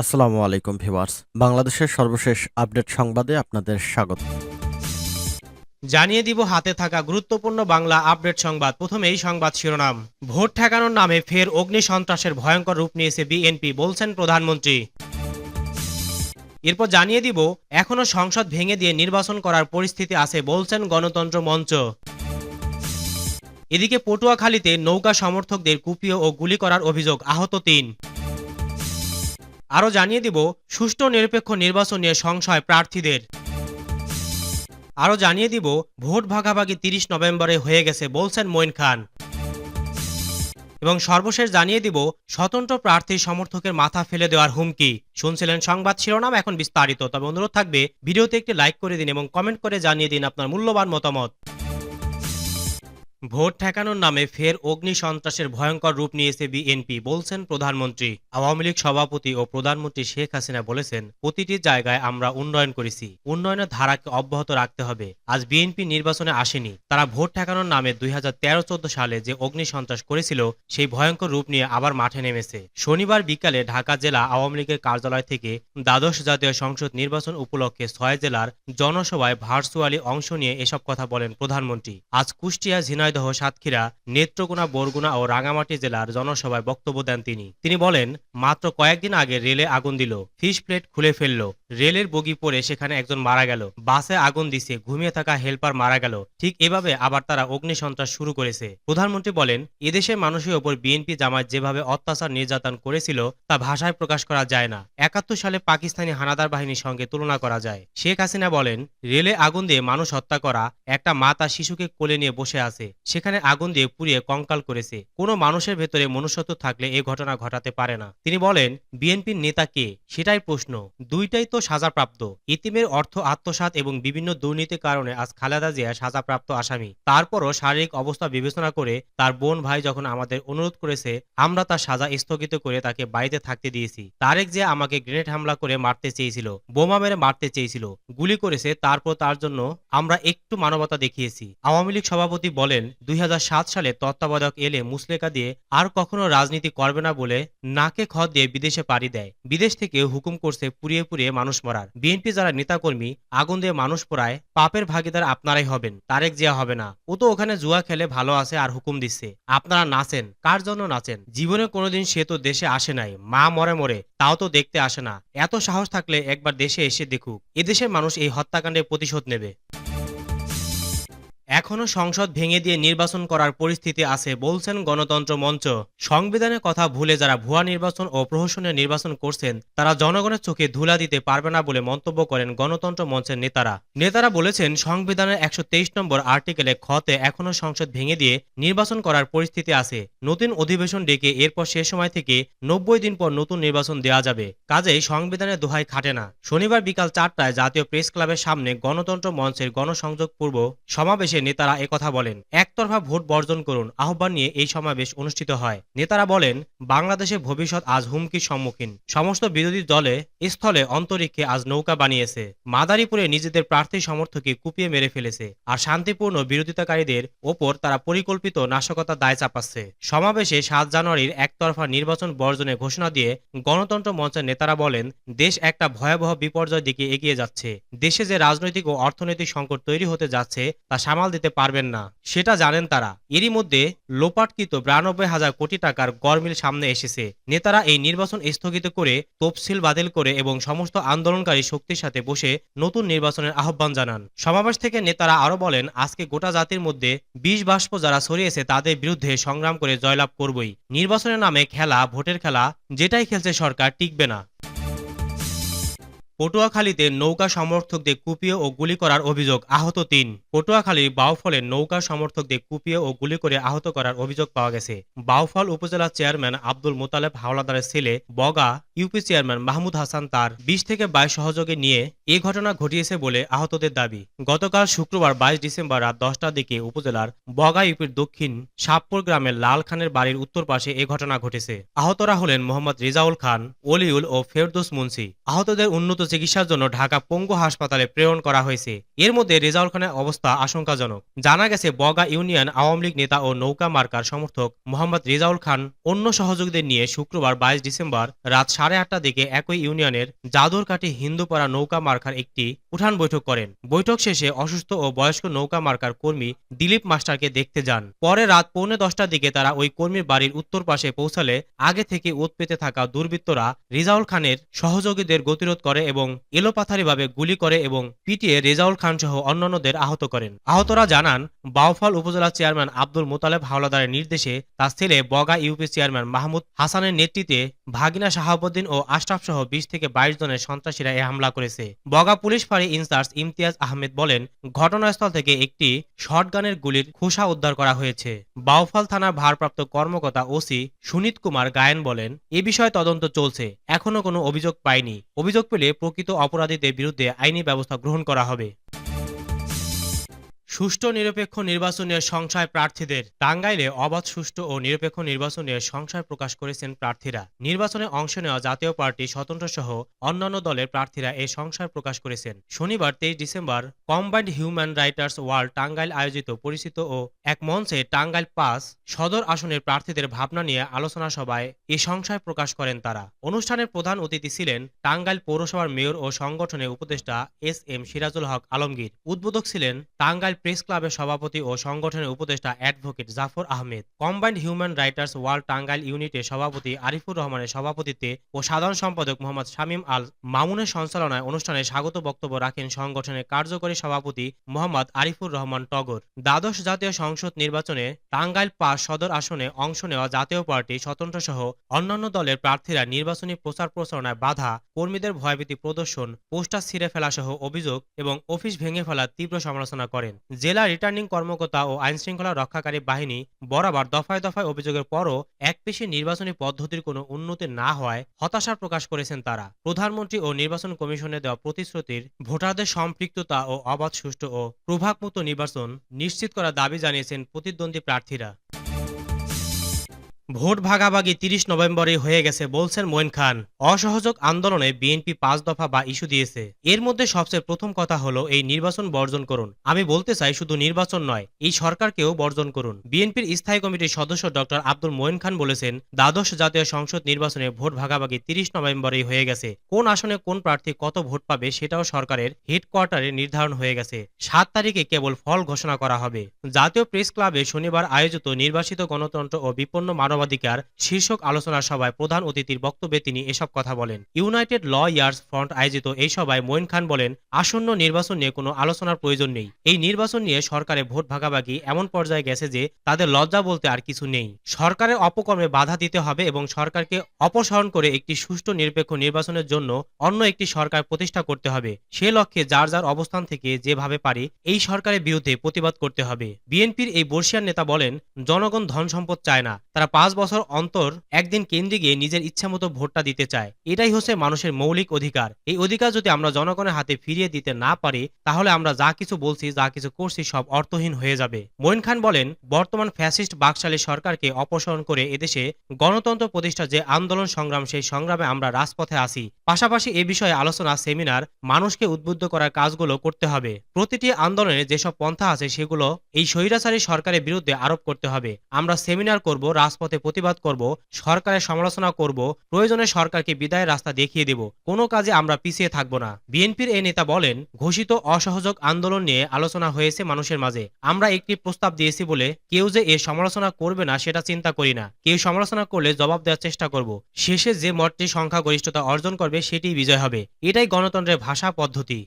আসসালামু আলাইকুম ভিউয়ার্স। বাংলাদেশের সর্বশেষ আপডেট সংবাদে আপনাদের স্বাগত। জানিয়ে দিব হাতে থাকা গুরুত্বপূর্ণ বাংলা আপডেট সংবাদ। প্রথমেই সংবাদ শিরোনাম। ভোট ঠেকানোর নামে ফের অগ্নি সন্ত্রাসের ভয়ঙ্কর রূপ নিয়েছে বিএনপি, বলছেন প্রধানমন্ত্রী। এরপর জানিয়ে দিব এখনও সংসদ ভেঙে দিয়ে নির্বাচন করার পরিস্থিতি আছে, বলছেন গণতন্ত্র মঞ্চ। এদিকে পটুয়াখালীতে নৌকা সমর্থকদের কুপিয়ে ও গুলি করার অভিযোগ, আহত তিন। আরও জানিয়ে দিব, সুষ্ঠু নিরপেক্ষ নির্বাচন নিয়ে সংশয় প্রার্থীদের। আরও জানিয়ে দিব, ভোট ভাগাভাগি তিরিশ নভেম্বরে হয়ে গেছে বলছেন মঈন খান। এবং সর্বশেষ জানিয়ে দিব, স্বতন্ত্র প্রার্থীর সমর্থকের মাথা ফেলে দেওয়ার হুমকি। শুনছিলেন সংবাদ শিরোনাম এখন বিস্তারিত, তবে অনুরোধ থাকবে, ভিডিওতে একটি লাইক করে দিন এবং কমেন্ট করে জানিয়ে দিন আপনার মূল্যবান মতামত। ভোট ঠেকানোর নামে ফের অগ্নি সন্ত্রাসের ভয়ঙ্কর রূপ নিয়েছে বিএনপি, বলছেন প্রধানমন্ত্রী। আওয়ামী লীগ সভাপতি ও প্রধানমন্ত্রী শেখ হাসিনা বলেছেন, প্রতিটি জায়গায় আমরা উন্নয়ন করেছি। উন্নয়নের ধারাকে অব্যাহত রাখতে হবে। আজ বিএনপি নির্বাচনে আসেনি। তারা ভোট ঠেকানোর নামে দুই হাজার সালে যে অগ্নি সন্ত্রাস করেছিল, সেই ভয়ঙ্কর রূপ নিয়ে আবার মাঠে নেমেছে। শনিবার বিকালে ঢাকা জেলা আওয়ামী লীগের কার্যালয় থেকে দ্বাদশ জাতীয় সংসদ নির্বাচন উপলক্ষে ছয় জেলার জনসভায় ভার্চুয়ালি অংশ নিয়ে এসব কথা বলেন প্রধানমন্ত্রী। আজ কুষ্টিয়া ঝিনাইদহ সাতক্ষীরা, নেত্রকোনা, বরগুনা ও রাঙামাটি জেলার জনসভায় বক্তব্য দেন তিনি। তিনি বলেন, মাত্র কয়েকদিন আগে রেলে আগুন দিল, ফিশ প্লেট খুলে ফেলল, রেলের বগি পড়ে সেখানে একজন মারা গেল, বাসে আগুন দিছে, ঘুমিয়ে থাকা হেল্পার মারা গেল, ঠিক এভাবে আবার তারা অগ্নি সন্ত্রাস শুরু করেছে। প্রধানমন্ত্রী বলেন, এদেশের মানুষের ওপর বিএনপি জামায়াত যেভাবে অত্যাচার নির্যাতন করেছিল, তা ভাষায় প্রকাশ করা যায় না। একাত্তর সালে পাকিস্তানি হানাদার বাহিনীর সঙ্গে তুলনা করা যায়। শেখ হাসিনা বলেন, রেলে আগুন দিয়ে মানুষ হত্যা করা, একটা মা তার শিশুকে কোলে নিয়ে বসে আছে। সেখানে আগুন দিয়ে পুড়িয়ে কঙ্কাল করেছে। কোনো মানুষের ভেতরে মনুষ্যত্ব থাকলে এই ঘটনা ঘটাতে পারে না। তিনি বলেন, বিএনপির নেতা কে? সেটাই প্রশ্ন। দুইটাই তো সাজাপ্রাপ্ত। ইতিমের অর্থ আত্মসাৎ এবং বিভিন্ন দুর্নীতির কারণে আজ খালেদা জিয়া সাজাপ্রাপ্ত আসামি। তারপরও শারীরিক অবস্থা বিবেচনা করে তার বোন ভাই যখন আমাদের অনুরোধ করেছে, আমরা তার সাজা স্থগিত করে তাকে বাড়িতে থাকতে দিয়েছি। তারেক যে আমাকে গ্রেনেড হামলা করে মারতে চেয়েছিল, বোমা মেরে মারতে চেয়েছিল, গুলি করেছে, তারপর তার জন্য আমরা একটু মানবতা দেখিয়েছি। আওয়ামী লীগ সভাপতি বলেন দুই হাজার সাত সালে তত্ত্বাবধায়ক এলে মুসলেকা দিয়ে আর কখনো রাজনীতি করবে না বলে নাকে খত দিয়ে বিদেশে পাড়ি দেয়। বিদেশ থেকে হুকুম করছে পুড়িয়ে পুড়িয়ে মানুষ মরার। বিএনপি যারা নেতাকর্মী, আগুন দিয়ে মানুষ পোড়ায়, পাপের ভাগিদার আপনারাই হবেন, তারেক জিয়া হবে না। ও তো ওখানে জুয়া খেলে ভালো আছে আর হুকুম দিচ্ছে। আপনারা নাচেন, কার জন্য নাচেন? জীবনে কোনোদিন সে তো দেশে আসে নাই, মা মরে মরে, তাও তো দেখতে আসে না। এত সাহস থাকলে একবার দেশে এসে দেখুক, এদেশের মানুষ এই হত্যাকাণ্ডের প্রতিশোধ নেবে। এখনও সংসদ ভেঙে দিয়ে নির্বাচন করার পরিস্থিতি আছে বলছেন গণতন্ত্র মঞ্চ। সংবিধানের কথা ভুলে যারা ভুয়া নির্বাচন ও প্রহসনের নির্বাচন করছেন, তারা জনগণের চোখে ধুলা দিতে পারবে না বলে মন্তব্য করেন গণতন্ত্র মঞ্চের নেতারা। নেতারা বলেছেন, সংবিধানের একশো তেইশ নম্বর আর্টিকেলে খতে এখনও সংসদ ভেঙে দিয়ে নির্বাচন করার পরিস্থিতি আছে। নতুন অধিবেশন ডেকে এরপর সে সময় থেকে নব্বই দিন পর নতুন নির্বাচন দেওয়া যাবে। কাজেই সংবিধানের দোহাই খাটে না। শনিবার বিকাল চারটায় জাতীয় প্রেস ক্লাবের সামনে গণতন্ত্র মঞ্চের গণসংযোগ পূর্ব সমাবেশে নেতারা একথা বলেন। একতরফা ভোট বর্জন করুন, আহ্বান নিয়ে এই সমাবেশ অনুষ্ঠিত হয়। নেতারা বলেন বাংলাদেশের ভবিষ্যৎ আজ হুমকির সম্মুখীন। সমস্ত বিরোধী দলে স্থলে অন্তরিক্ষে আজ নৌকা বানিয়েছে। মাদারীপুরে নিজেদের প্রার্থী সমর্থকে কুপিয়ে মেরে ফেলেছে আর শান্তিপূর্ণ বিরোধিতাকারীদের ওপর তারা পরিকল্পিত নাশকতার দায় চাপাচ্ছে। সমাবেশে সাত জানুয়ারির একতরফা নির্বাচন বর্জনের ঘোষণা দিয়ে গণতন্ত্র মঞ্চের নেতারা বলেন, দেশ একটা ভয়াবহ বিপর্যয়ের দিকে এগিয়ে যাচ্ছে। দেশে যে রাজনৈতিক ও অর্থনৈতিক সংকট তৈরি হতে যাচ্ছে, তা সামাল দিতে পারবেন না। সেটা জানেন তারা। এরই মধ্যে লোপাটকৃত বিরানব্বই হাজার কোটি টাকার গড়মিল সামনে এসেছে। নেতারা এই নির্বাচন স্থগিত করে তফসিল বাতিল করে এবং সমস্ত আন্দোলনকারী শক্তির সাথে বসে নতুন নির্বাচনের আহ্বান জানান। সমাবেশ থেকে নেতারা আরও বলেন, আজকে গোটা জাতির মধ্যে বিষ বাষ্প যারা ছড়িয়েছে তাদের বিরুদ্ধে সংগ্রাম করে জয়লাভ করবই। নির্বাচনের নামে খেলা, ভোটের খেলা, যেটাই খেলছে সরকার, টিকবে না। পটুয়াখালীতে নৌকা সমর্থকদের কুপিয়ে ও গুলি করার অভিযোগ আহত তিন। পটুয়াখালীর বাউফলে নৌকা সমর্থকদের কুপিয়ে ও গুলি করে আহত করার অভিযোগ পাওয়া গেছে। বাউফল উপজেলা চেয়ারম্যান আব্দুল মোতালেব হাওলাদারের ছেলে বগা ইউপি চেয়ারম্যান মাহমুদ হাসান তার বিশ থেকে বাইশ সহযোগে নিয়ে এ ঘটনা ঘটিয়েছে বলে আহতদের দাবি। গতকাল শুক্রবার বাইশ ডিসেম্বর রাত দশটার দিকে উপজেলার বগা ইউপির দক্ষিণ সাপপুর গ্রামের লাল খানের বাড়ির উত্তর পাশে এ ঘটনা ঘটেছে। আহতরা হলেন মোহাম্মদ রেজাউল খান, অলিউল ও ফেরদোস মুন্সি। আহতদের উন্নত চিকিৎসার জন্য ঢাকা পঙ্গু হাসপাতালে প্রেরণ করা হয়েছে। এর মধ্যে রেজাউল খানের অবস্থা আশঙ্কাজনক। জানা গেছে, বগা ইউনিয়ন আওয়ামী লীগ নেতা ও নৌকা মার্কার সমর্থক মোহাম্মদ রেজাউল খান অন্য সহযোগীদের নিয়ে শুক্রবার বাইশ ডিসেম্বর রাত সাড়ে আটটার দিকে একই ইউনিয়নের জাদুরকাঠি হিন্দুপাড়া নৌকা মার্কার একটি উঠান বৈঠক করেন। বৈঠক শেষে অসুস্থ ও বয়স্ক নৌকা মার্কার কর্মী দিলীপ মাস্টারকে দেখতে যান। পরে রাত পৌনে দশটার দিকে তারা ওই কর্মীর বাড়ির উত্তর পাশে পৌঁছালে আগে থেকে ওত পেতে থাকা দুর্বৃত্তরা রেজাউল খানের সহযোগীদের গতিরোধ করে এবং এলোপাথারিভাবে গুলি করে এবং পিটিয়ে রেজাউল খান সহ অন্যান্যদের আহত করেন। আহতরা জানান, বাউফল উপজেলা চেয়ারম্যান আব্দুল মোতালেব হাওলাদারের নির্দেশে তার ছেলে বগা ইউপি চেয়ারম্যান মাহমুদ হাসানের নেতৃত্বে ভাগিনা শাহাবুদ্দিন ও আশরাফ সহ বিশ থেকে বাইশ জনের সন্ত্রাসীরা এ হামলা করেছে। বগা পুলিশ ফাঁড়ি ইনচার্জ ইমতিয়াজ আহমেদ বলেন, ঘটনাস্থল থেকে একটি শটগানের গুলির খোসা উদ্ধার করা হয়েছে। বাউফল থানার ভারপ্রাপ্ত কর্মকর্তা ওসি সুনীত কুমার গায়েন বলেন, এ বিষয়ে তদন্ত চলছে, এখনও কোনো অভিযোগ পায়নি অভিযোগ পেলে প্রকৃত অপরাধীদের বিরুদ্ধে আইনি ব্যবস্থা গ্রহণ করা হবে। সুষ্ঠু নিরপেক্ষ নির্বাচনের সংশয় প্রার্থীদের। টাঙ্গাইলে অবাধ সুষ্ঠু ও নিরপেক্ষ নির্বাচনের সংশয় প্রকাশ করেছেন প্রার্থীরা। নির্বাচনে অংশ নেওয়া জাতীয় পার্টি স্বতন্ত্র সহ অন্যান্য দলের প্রার্থীরা এই সংশয় প্রকাশ করেছেন। শনিবার তেইশ December combined human writers world Tangail আয়োজিত পরিচিত ও এক মঞ্চে টাঙ্গাইল পাস সদর আসনের প্রার্থীদের ভাবনা নিয়ে আলোচনা সভায় এ সংশয় প্রকাশ করেন তারা। অনুষ্ঠানের প্রধান অতিথি ছিলেন টাঙ্গাইল পৌরসভার মেয়র ও সংগঠনের উপদেষ্টা এস এম সিরাজুল হক আলমগীর। উদ্বোধক ছিলেন টাঙ্গাইল প্রেস ক্লাবের সভাপতি ও সংগঠনের উপদেষ্টা advocate Jafar Ahmed. Combined human writers world Tangail ইউনিটের সভাপতি আরিফুর রহমানের সভাপতিত্বে ও সাধারণ সম্পাদক মোহাম্মদ শামীম আল মামুনের সঞ্চালনায় অনুষ্ঠানে স্বাগত বক্তব্য রাখেন সংগঠনের কার্যকরী সভাপতি মোহাম্মদ আরিফুর রহমান টগর। দ্বাদশ জাতীয় সংসদ নির্বাচনে টাঙ্গাইল পাস সদর আসনে অংশ নেওয়া জাতীয় পার্টি স্বতন্ত্র সহ অন্যান্য দলের প্রার্থীরা নির্বাচনী প্রচার প্রচারণায় বাধা, কর্মীদের ভয়ভীতি প্রদর্শন, পোস্টার ছিঁড়ে ফেলা সহ অভিযোগ এবং অফিস ভেঙে ফেলার তীব্র সমালোচনা করেন। জেলা রিটার্নিং কর্মকর্তা ও আইনশৃঙ্খলা রক্ষাকারী বাহিনী বরাবর দফায় দফায় অভিযোগের পরও একপেশে নির্বাচনী পদ্ধতির কোনো উন্নতি না হওয়ায় হতাশা প্রকাশ করেছেন তারা। প্রধানমন্ত্রী ও নির্বাচন কমিশনে দেওয়া প্রতিশ্রুতির ভোটারদের সম্পৃক্ততা ও অবাধ সুষ্ঠু ও প্রভাবমুক্ত নির্বাচন নিশ্চিত করার দাবি জানিয়েছেন প্রতিদ্বন্দ্বী প্রার্থীরা। ভোট ভাগাভাগি তিরিশ নভেম্বরে হয়ে গেছে, বলছেন মোয়েন খান। অসহযোগ আন্দোলনে বিএনপি পাঁচ দফা বা ইস্যু দিয়েছে। এর মধ্যে সবচেয়ে প্রথম কথা হলো, এই নির্বাচন বর্জন করুন। আমি বলতে চাই শুধু নির্বাচন নয়, এই সরকারকেও বর্জন করুন। বিএনপির স্থায়ী কমিটির সদস্য ডক্টর আব্দুল মোয়েন খান বলেছেন, দ্বাদশ জাতীয় সংসদ নির্বাচনে ভোট ভাগাভাগি তিরিশ নভেম্বরেই হয়ে গেছে। কোন আসনে কোন প্রার্থী কত ভোট পাবে সেটাও সরকারের হেডকোয়ার্টারে নির্ধারণ হয়ে গেছে। সাত তারিখে কেবল ফল ঘোষণা করা হবে। জাতীয় প্রেস ক্লাবে শনিবার আয়োজিত নির্বাসিত গণতন্ত্র ও বিপন্ন মানবাধিকার শীর্ষক আলোচনা সভায় প্রধান অতিথির বক্তব্যে তিনি এসব কথা বলেন। ইউনাইটেড ল ইয়ার্স ফ্রন্ট আয়োজিত এই সভায় মঈন খান বলেন, আসন্ন নির্বাচন নিয়ে কোনো আলোচনার প্রয়োজন নেই। এই নির্বাচন নিয়ে সরকারে ভোট ভাগাভাগি এমন পর্যায়ে গেছে যে তাদের লজ্জা বলতে আর কিছু নেই। সরকারের অপকর্মে বাধা দিতে হবে এবং সরকারকে অপসারণ করে একটি সুষ্ঠু নিরপেক্ষ নির্বাচনের জন্য অন্য একটি সরকার প্রতিষ্ঠা করতে হবে। সে লক্ষ্যে যার যার অবস্থান থেকে যেভাবে পারি এই সরকারের বিরুদ্ধে প্রতিবাদ করতে হবে। বিএনপির এই বর্ষিয়ান নেতা বলেন, জনগণ ধন সম্পদ চায় না, তারা পাঁচ বছর অন্তর একদিন কেন্দ্রে গিয়ে নিজের ইচ্ছামতো ভোটটা দিতে চায়। এটাই হচ্ছে মানুষের মৌলিক অধিকার। এই অধিকার যদি আমরা জনগণের হাতে ফিরিয়ে দিতে না পারি, তাহলে আমরা যা কিছু বলছি, যা কিছু করছি সব অর্থহীন হয়ে যাবে। মঈন খান বলেন, বর্তমান ফ্যাসিস্ট বাকশালী সরকারকে অপসারণ করে এদেশে গণতন্ত্র প্রতিষ্ঠা যে আন্দোলন সংগ্রাম, সেই সংগ্রামে আমরা রাজপথে আসি পাশাপাশি এ বিষয়ে আলোচনা, সেমিনার, মানুষকে উদ্বুদ্ধ করার কাজগুলো করতে হবে। প্রতিটি আন্দোলনে যেসব পন্থা আছে, সেগুলো এই স্বৈরাচারী সরকারের বিরুদ্ধে আরোপ করতে হবে। আমরা সেমিনার করব, রাজপথে প্রতিবাদ করব, সরকারের সমালোচনা করব, প্রয়োজনে সরকারকে বিদায়ের রাস্তা দেখিয়ে দেব। কোনো কাজে আমরা পিছিয়ে থাকব না। বিএনপির এই নেতা বলেন, ঘোষিত অসহযোগ আন্দোলন নিয়ে আলোচনা হয়েছে মানুষের মাঝে। আমরা একটি প্রস্তাব দিয়েছি বলে কেউ যে এর সমালোচনা করবে না সেটা চিন্তা করি না। কেউ সমালোচনা করলে জবাব দেওয়ার চেষ্টা করব। শেষে যে মতটি সংখ্যাগরিষ্ঠতা অর্জন করবে সেটি বিজয় হবে। এটাই গণতন্ত্রের ভাষা পদ্ধতি।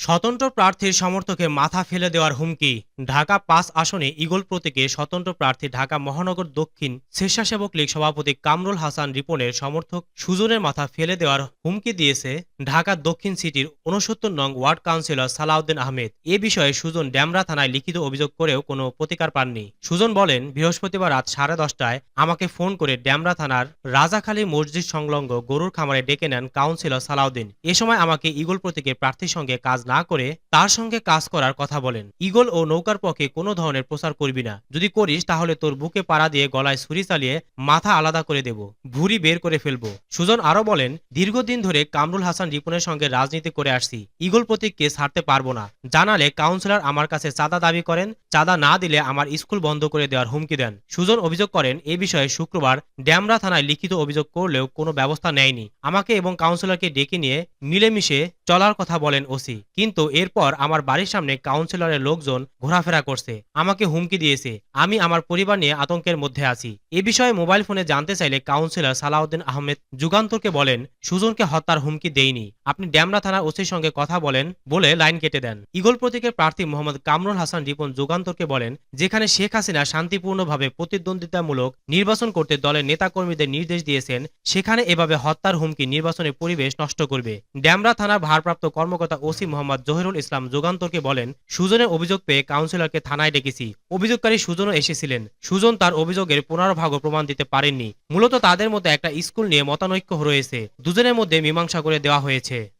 স্বতন্ত্র প্রার্থীর সমর্থকে মাথা ফেলে দেওয়ার হুমকি। ঢাকা পাঁচ আসনে ইগল প্রতীকে স্বতন্ত্র প্রার্থী ঢাকা মহানগর দক্ষিণ স্বেচ্ছাসেবক লীগ সভাপতি কামরুল হাসান রিপনের সমর্থক সুজনের মাথা ফেলে দেওয়ার হুমকি দিয়েছে ঢাকার দক্ষিণ সিটির উনসত্তর নং ওয়ার্ড কাউন্সিলর সালাউদ্দিন আহমেদ। এ বিষয়ে সুজন ড্যামরা থানায় লিখিত অভিযোগ করেও কোনো প্রতিকার পাননি। সুজন বলেন, বৃহস্পতিবার রাত সাড়ে দশটায় আমাকে ফোন করে ড্যামরা থানার রাজাখালী মসজিদ সংলগ্ন গরুর খামারে ডেকে নেন কাউন্সিলর সালাউদ্দিন। এ সময় আমাকে ইগল প্রতীকের প্রার্থীর সঙ্গে কাজ না করে তার সঙ্গে কাজ করার কথা বলেন। ইগল ও নৌকার পক্ষে কোনো ধরনের প্রচার করবি না। যদি করিস, তাহলে তোর বুকে পাড়া দিয়ে গলায় ছুরি চালিয়ে মাথা আলাদা করে দেব। ভুরি বের করে ফেলব। সুজন আরও বলেন, দীর্ঘদিন ধরে কামরুল হাসান রিপনের সঙ্গে রাজনীতি করে আসছি। ইগল প্রতীককে ছাড়তে পারব না। জানালে কাউন্সিলর আমার কাছে চাঁদা দাবি করেন, চাঁদা না দিলে আমার স্কুল বন্ধ করে দেওয়ার হুমকি দেন। সুজন অভিযোগ করেন, এ বিষয়ে শুক্রবার ড্যামরা থানায় লিখিত অভিযোগ করলেও কোনো ব্যবস্থা নেয়নি। আমাকে এবং কাউন্সিলরকে ডেকে নিয়ে মিলেমিশে চলার কথা বলেন ওসি। কিন্তু এরপর আমার বাড়ির সামনে কাউন্সিলরের লোকজন ঘোরাফেরা করছে। আমাকে হুমকি দিয়েছে। আমি আমার পরিবার নিয়ে আতঙ্কের মধ্যে আছি। এ বিষয়ে মোবাইল ফোনে জানতে চাইলে কাউন্সিলর সালাউদ্দিন আহমেদ যুগান্তরকে বলেন, সুজনকে হত্যার হুমকি দেইনি আপনি ড্যামরা থানার ওসির সঙ্গে কথা বলেন বলে লাইন কেটে দেন। ইগল প্রতীকের প্রার্থী মোহাম্মদ কামরুল হাসান রিপন যুগান্তরকে বলেন, যেখানে শেখ হাসিনা শান্তিপূর্ণভাবে প্রতিদ্বন্দ্বিতামূলক নির্বাচন করতে দলের নেতাকর্মীদের নির্দেশ দিয়েছেন, সেখানে এভাবে হত্যার হুমকি নির্বাচনের পরিবেশ নষ্ট করবে। ড্যামরা থানার ভারপ্রাপ্ত কর্মকর্তা ওসি মোহাম্মদ জহিরুল ইসলাম যুগান্তরকে বলেন, সুজনের অভিযোগ পেয়ে কাউন্সিলরকে থানায় ডেকেছি। অভিযোগকারী সুজনও এসেছিলেন। সুজন তার অভিযোগের পুনর্ভাগও প্রমাণ দিতে পারেননি। মূলত তাদের মধ্যে একটা স্কুল নিয়ে মতানৈক্য রয়েছে। দুজনের মধ্যে মীমাংসা করে দেওয়া হয়েছে।